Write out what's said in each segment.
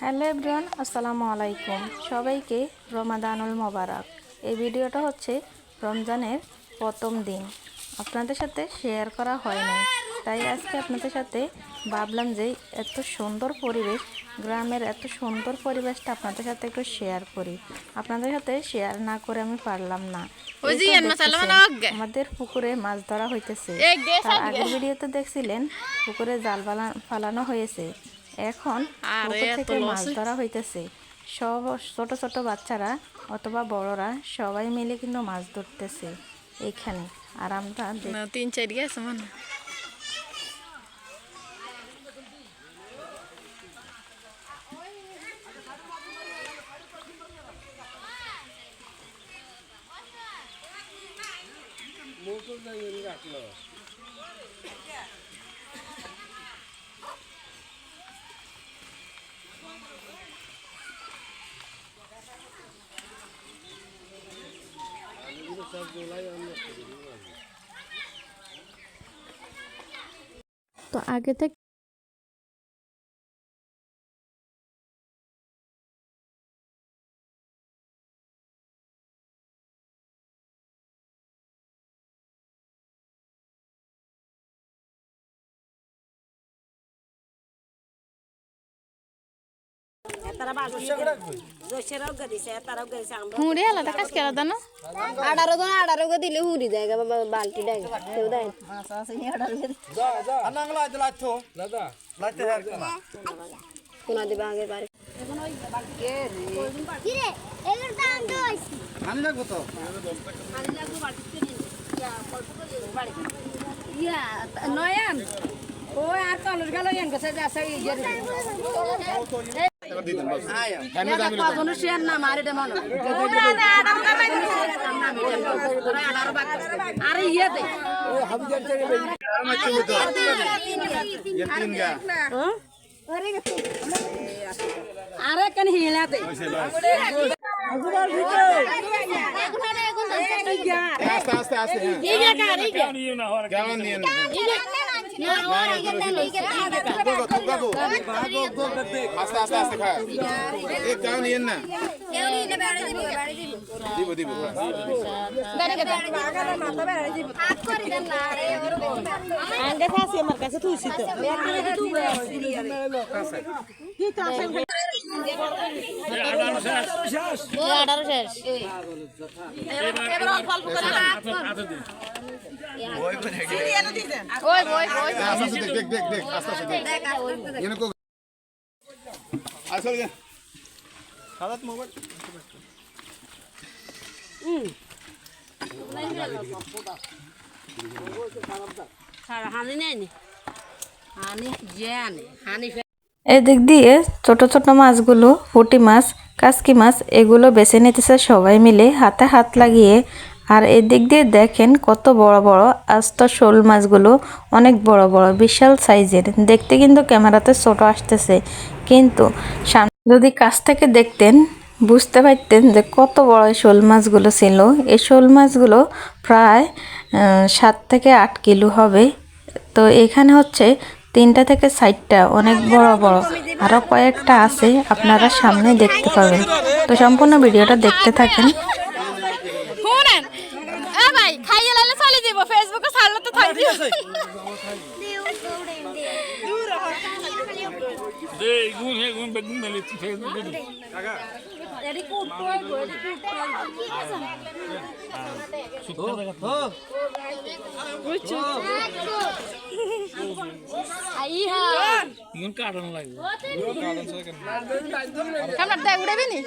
Hello everyone আসসালামু আলাইকুম। সবাইকে রমাদানুল মোবারক। এই ভিডিওটা হচ্ছে রমজানের প্রথম দিন। আপনাদের সাথে শেয়ার করা হয়নি। তাই আজকে আপনাদের সাথে ভাবলাম যে এত সুন্দর পরিবেশ গ্রামের এত সুন্দর পরিবেশটা আপনাদের সাথে একটু শেয়ার করি। আপনাদের সাথে শেয়ার না করে আমি পারলাম না। আমাদের পুকুরে মাছ ধরা হইতেছে। তার আগের ভিডিওতে দেখছিলেন পুকুরে জাল ফালা- ফালানো হয়েছে। এখন থেকে মাছ ধরা হইতেছে। সব ছোট ছোট বাচ্চারা অথবা বড়রা সবাই মিলে কিন্তু মাছ ধরতেছে এইখানে আর আমরা তিন চার গেছে মনে হয়। তো আগে থেকে হুঁড়ি আলাদা কাজ কেলা দানো? আঠারো জন আঠারো কে দিলে হুড়ি দেয় বালতি দেয় কেউ দেয় কোনা দিবে আগে বাড়ি। নয়ন। ও আর কলেজ গেল এন কাছে মনে আরে ইয়ে দে আরে কেন হিলা দে আস্তে আস্তে আস্তে হ্যাঁ কেমন নিয়ে না আস্তে আস্তে আস্তে খা এ কেমন নিয়ে না দিব দিব আঠারো শেষ ওই ওই ওই আস্তে সাদাত মোবাইল হানি নেই হানি। জানে হানি এদিক দিয়ে ছোট ছোট মাছগুলো, পুঁটি মাছ, কাসকি মাছ, এগুলো বেছে নিতেছে সবাই মিলে হাতে হাত লাগিয়ে। আর এদিক দিয়ে দেখেন কত বড় বড় আস্ত শোল মাছগুলো, অনেক বড় বড়, বিশাল সাইজের। দেখতে কিন্তু ক্যামেরাতে ছোট আসতেছে। কিন্তু যদি কাছ থেকে দেখতেন, বুঝতে পারতেন যে কত বড় শোল মাছগুলো ছিল। এই শোল মাছগুলো প্রায় সাত থেকে আট কিলো হবে। তো এখানে হচ্ছে তিনটা থেকে সাইডটা অনেক বড় বড়। আরও কয়েকটা আছে আপনারা সামনে দেখতে পাবেন। তো সম্পূর্ণ ভিডিওটা দেখতে থাকেন। শুনেন। ভাই খাইয়ে লাইলে চলে যাব ফেসবুকে ছাড়লে তো থাক। আই হ্যাঁ ইগুন কাটানো লাগবে উড়াবি নি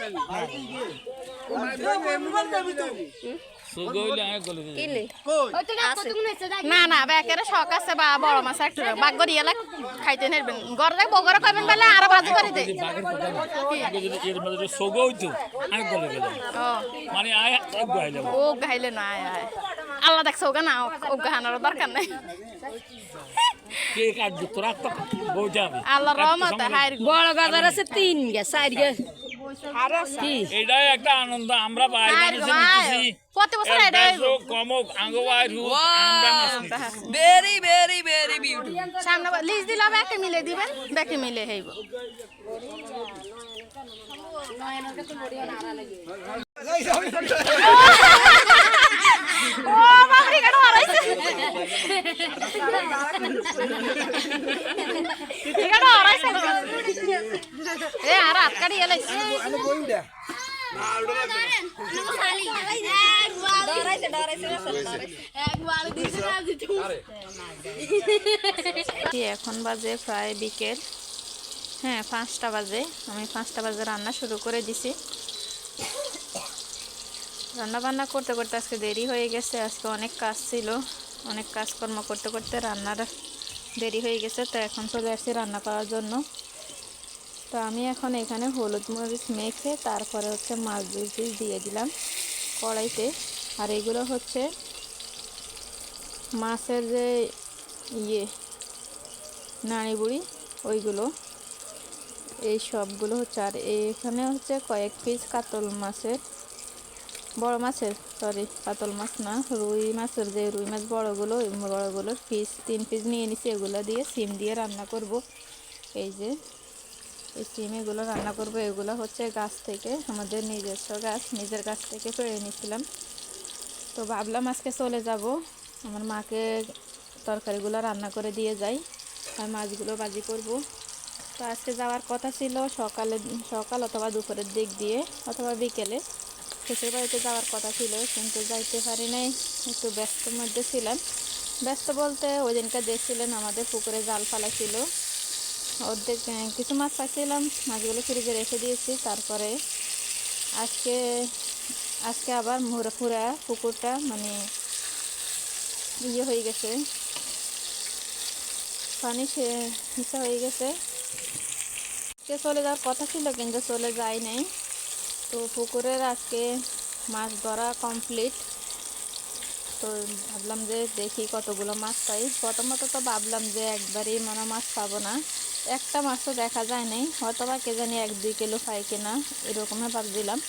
না না বেকের শখ আছে বা বড় মাছ একটু বাগ করি এলা খাইতে নেবেন ঘর যাক বগর খাবেন বলে আরও ভাজি করে দে। মানে আয় ও গাইলে না আয় আয়। আল্লাহ দেখছ গা না ও গাহানোর দরকার নাই। কে কাটবে? তোরা তো বউ আল্লাহ রহমতে হাই বড় গাজার আছে তিন গে চার গে। এটাই একটা আনন্দ আমরা বাইরে প্রতি বছর এটা কমক আঙ্গবাই রুট আমরা মাছ নিতেছি। ভেরি ভেরি ভেরি বিউটি সামনে লিজ দিলে ব্যাকে মিলে দিবেন ব্যাকে মিলে হইব। ও বাবরি কাটা হারাইছে? কাটা হারাইছে এ আর হাত কাটি এলাইছে ডরাইছে ডরাইছে একবার এখন বাজে প্রায় বিকেল। হ্যাঁ পাঁচটা বাজে। আমি পাঁচটা বাজে রান্না শুরু করে দিছি। রান্না বান্না করতে করতে আজকে দেরি হয়ে গেছে। আজকে অনেক কাজ ছিল। অনেক কাজকর্ম করতে করতে রান্নার দেরি হয়ে গেছে। তো এখন চলে আসছি রান্না করার জন্য। তো আমি এখন এখানে হলুদ মরিচ মেখে তারপরে হচ্ছে মাছ দুই পিস দিয়ে দিলাম কড়াইতে। আর এগুলো হচ্ছে মাছের যে ইয়ে নাড়ি বুড়ি, ওইগুলো। এই সবগুলো হচ্ছে, আর এখানে হচ্ছে কয়েক পিস কাতল মাছের, বড় মাছের সরি কাতল মাছ না, রুই মাছের যে রুই মাছ বড়গুলো, ওই বড়গুলোর পিস তিন পিস নিয়ে নিছি, এগুলো দিয়ে সিম দিয়ে রান্না করব। এই যে এই এগুলো রান্না করব, এগুলো হচ্ছে গাছ থেকে, আমাদের নিজস্ব গাছ, নিজের গাছ থেকে পেড়ে নিয়েছিলাম তো ভাবলাম আজকে চলে যাব, আমার মাকে তরকারিগুলো রান্না করে দিয়ে যাই, আর মাছগুলো বাজি করব। তো আজকে যাওয়ার কথা ছিল সকালে, সকাল অথবা দুপুরের দিক দিয়ে, অথবা বিকেলে। শ্বশুর বাড়িতে যাওয়ার কথা ছিল, কিন্তু যাইতে পারি নাই, একটু ব্যস্তর মধ্যে ছিলাম। ব্যস্ত বলতে ওই দিনকে দেখছিলেন আমাদের পুকুরে জাল ফালা ছিল। অর্ধেক কিছু মাছ পাইছিলাম মাছগুলো ফ্রিজে রেখে দিয়েছি। তারপরে আজকে আজকে আবার মুরা পুরা, পুকুরটা মানে ইয়ে হয়ে গেছে। পানি সে- মিশা হয়ে গেছে। আজকে চলে যাওয়ার কথা ছিল, কিন্তু চলে যায় নাই। তো পুকুরের আজকে মাছ ধরা কমপ্লিট তো ভাবলাম যে দেখি কতগুলো মাছ পাই। প্রথমত তো ভাবলাম যে একবারই মনে মাছ পাবো না। একটা মাছও দেখা যায় নাই হয়তো বা কে জানি এক দুই কিলো পাই কিনা এরকমই ভাবছিলাম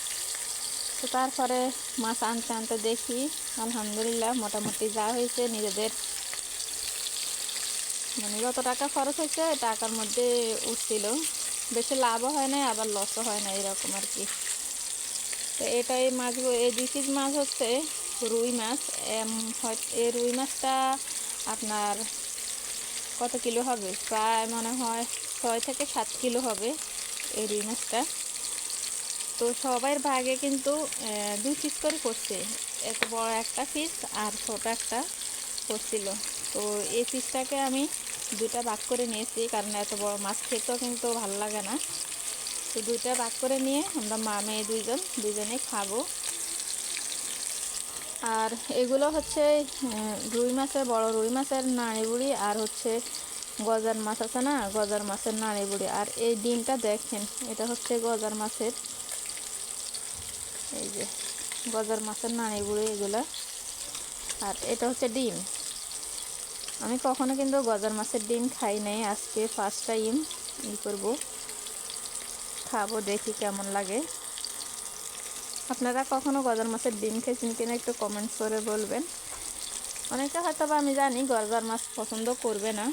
তো তারপরে মাছ আনতে আনতে দেখি আলহামদুলিল্লাহ মোটামুটি যা হয়েছে নিজেদের মানে যত টাকা খরচ হয়েছে টাকার মধ্যে উঠছিল। বেশি লাভও হয় না আবার লসও হয় না এরকম আর কি। তো এটাই মাছগুলো এই দুই পিস মাছ হচ্ছে রুই মাছ। এম, হয়- এই রুই মাছটা আপনার কত কিলো হবে? প্রায় মনে হয় ছয় থেকে সাত কিলো হবে এই রুই মাছটা। তো সবার ভাগে কিন্তু দুই পিস করে করছে। এত বড় একটা পিস আর ছোট একটা করছিল। তো এই পিসটাকে আমি দুটা ভাগ করে নিয়েছি, কারণ এত বড় মাছ খেতেও কিন্তু ভালো লাগে না। তো দুইটা ভাগ করে নিয়ে আমরা মা মেয়ে দুইজন দুজনে খাব। আর এগুলো হচ্ছে রুই মাছের, বড় রুই মাছের নাড়ি বুড়ি আর হচ্ছে গজার মাছ আছে না, গজার মাছের নাড়ি বুড়ি। আর এই ডিমটা দেখেন, এটা হচ্ছে গজার মাছের, এই যে গজার মাছের নাড়ি বুড়ি এগুলা। আর এটা হচ্ছে ডিম। আমি কখনো কিন্তু গজার মাছের ডিম খাই নাই, আজকে ফার্স্ট টাইম ই করব। খাব দেখি কেমন লাগে। আপনারা কখনো গজার মাছের ডিম খেয়েছেন কিনা একটু কমেন্টস করে বলবেন। অনেকে হয়তো বা আমি জানি গজার মাছ পছন্দ করবে না।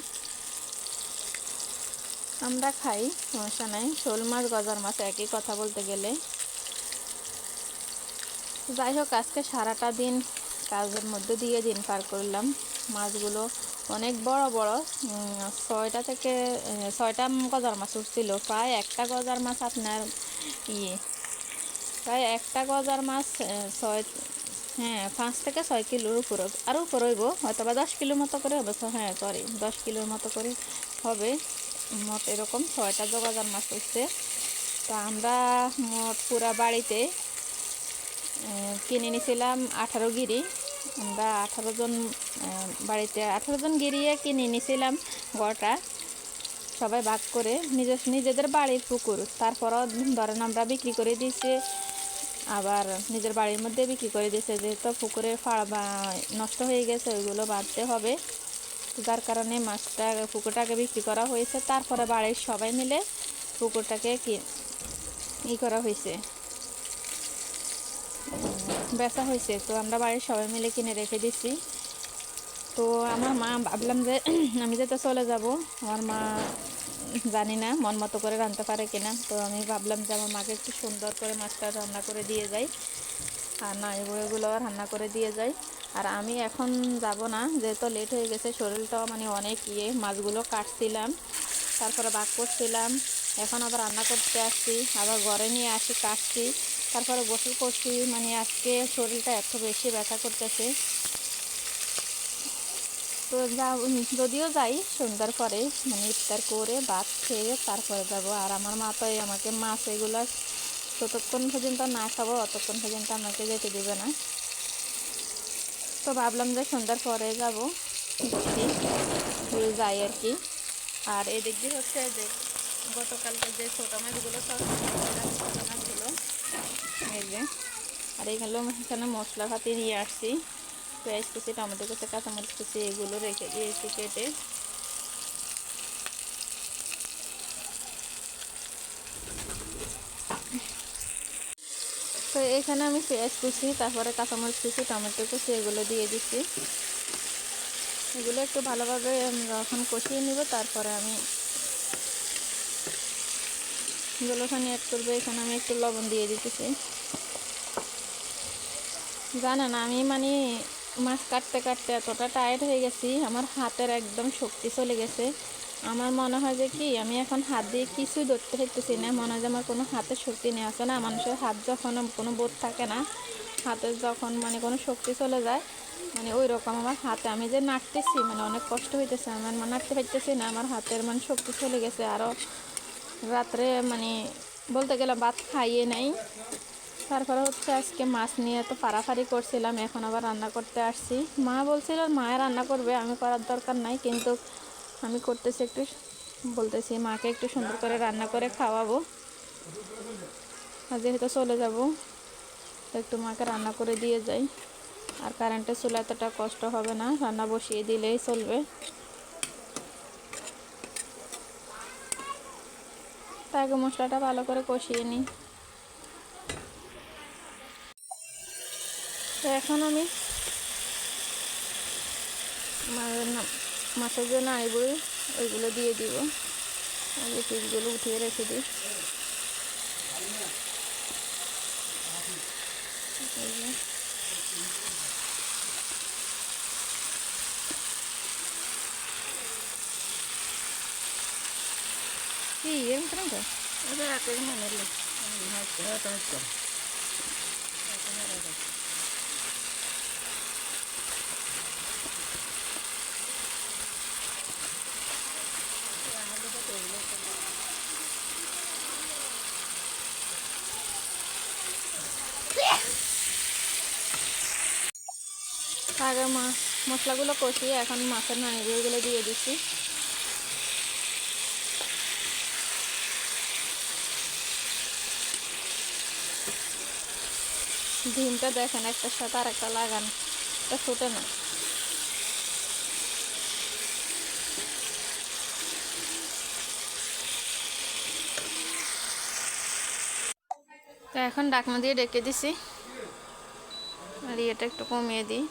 আমরা খাই, সমস্যা নাই। শোল মাছ, গজার মাছ একই কথা বলতে গেলে। যাই হোক, আজকে সারাটা দিন কাজের মধ্যে দিয়ে দিন পার করলাম। মাছগুলো অনেক বড় বড়। ছয়টা থেকে ছয়টা গজার মাছ উঠছিল। প্রায় একটা গজার মাছ আপনার ইয়ে প্রায় একটা গজার মাছ ছয় হ্যাঁ পাঁচ থেকে ছয় কিলোর উপর আরও উপর হইব হয়তো বা দশ কিলোর মতো করে হবে হ্যাঁ সরি দশ কিলোর মতো করে হবে, মোট এরকম ছয়টা গজার মাছ উঠছে তো আমরা মোট পুরা বাড়িতে কিনে নিয়েছিলাম আঠারো গিরি। আমরা আঠারো জন বাড়িতে আঠারো জন গিরিয়ে কিনে নিয়েছিলাম গড়টা সবাই ভাগ করে নিজের, নিজেদের বাড়ির পুকুর। তারপরও ধরেন আমরা বিক্রি করে দিয়েছি আবার নিজের বাড়ির মধ্যে বিক্রি করে দিয়েছে। যেহেতু পুকুরের ফাড়া বা নষ্ট হয়ে গেছে, ওইগুলো বাঁধতে হবে। যার কারণে মাছটা, পুকুরটাকে বিক্রি করা হয়েছে। তারপরে বাড়ির সবাই মিলে পুকুরটাকে কি, ই করা হয়েছে। বেচা হয়েছে। তো আমরা বাড়ির সবাই মিলে কিনে রেখে দিছি। তো আমার মা, ভাবলাম যে, আমি যেতে চলে যাব। আমার মা জানি না মন মতো করে রাঁধতে পারে কিনা। তো আমি ভাবলাম যে আমার মাকে একটু সুন্দর করে মাছটা রান্না করে দিয়ে যাই। আর না, এগুলো রান্না করে দিয়ে যাই। আর আমি এখন যাব না, যেহেতু লেট হয়ে গেছে শরীরটাও মানে অনেক ইয়ে মাছগুলো কাটছিলাম, তারপরে বাক করছিলাম। এখন আবার রান্না করতে আসছি, আবার ঘরে নিয়ে আসি, কাটছি। তারপরে গোসল করছি মানে আজকে শরীরটা এত বেশি ব্যথা করতেছে। তো যা যদিও যাই সন্ধ্যার পরে মানে ইফতার করে ভাত খেয়ে তারপরে যাব। আর আমার মা তো আমাকে মাছ এগুলো যতক্ষণ পর্যন্ত না খাব, অতক্ষণ পর্যন্ত আমাকে যেতে দেবে না। তো ভাবলাম যে সন্ধ্যার পরে যাব। যাই আর কি। আর এদিক দিয়ে হচ্ছে যে গতকালকে যে ছোটো মাছগুলো সব ছোটো মাছগুলো এই যে, আর এইগুলো এখানে মশলা ভাতি নিয়ে আসছি। পেঁয়াজ কুচি, টমেটো কুচি, কাঁচামরিচ কুচি, এগুলো রেখে দিয়েছি কেটে। তো এখানে আমি পেঁয়াজ কুচি, তারপরে কাঁচামরিচ কুচি, টমেটো কুচি, এগুলো দিয়ে দিচ্ছি এগুলো একটু ভালোভাবে যখন কষিয়ে নিব, তারপরে আমি এগুলোখানে অ্যাড করব। এখানে আমি একটু লবণ দিয়ে দিতেছি। জানেন, আমি মানে মাছ কাটতে কাটতে এতটা টায়ার্ড হয়ে গেছি, আমার হাতের একদম শক্তি চলে গেছে। আমার মনে হয় যে কি, আমি এখন হাত দিয়ে কিছুই ধরতে পারতেছি না, মনে হয় যে আমার কোনো হাতের শক্তি নেই আসে না? মানুষের হাত যখন কোনো বোধ থাকে না, হাতের যখন মানে কোনো শক্তি চলে যায় মানে ওই রকম আমার হাতে। আমি যে নাড়তেছি মানে অনেক কষ্ট হইতেছে, আমার নাড়তে পারতেছি না, আমার হাতের মানে শক্তি চলে গেছে। আরও রাত্রে মানে বলতে গেলে ভাত খাইয়ে নেই তারপরে হচ্ছে আজকে মাছ নিয়ে তো পারাফারি করছিলাম, এখন আবার রান্না করতে আসছি। মা বলছিল মায়ে রান্না করবে, আমি করার দরকার নাই, কিন্তু আমি করতেছি একটু, বলতেছি, মাকে একটু সুন্দর করে রান্না করে খাওয়াবো। আর যেহেতু চলে যাব, তো একটু মাকে রান্না করে দিয়ে যাই। আর কারেন্টের চুলা এতটা কষ্ট হবে না, রান্না বসিয়ে দিলেই চলবে। তাকে মশলাটা ভালো করে কষিয়ে নিই। এখন আমি মাছের জন্য আইবুড়ি ওইগুলো দিয়ে দিব। আগে পিসগুলো উঠিয়ে রেখে দিই। এই যে। কি এরকম কেন আগে মশলাগুলো কষিয়ে এখন মাছের নানিগুলো দিয়ে দিচ্ছি। ডিমটা দেখেন, একটার সাথে আর একটা লাগান। এটা ফুটে না। এখন ডাকনা দিয়ে ডেকে দিছি। আর ইয়েটা একটু কমিয়ে দিই।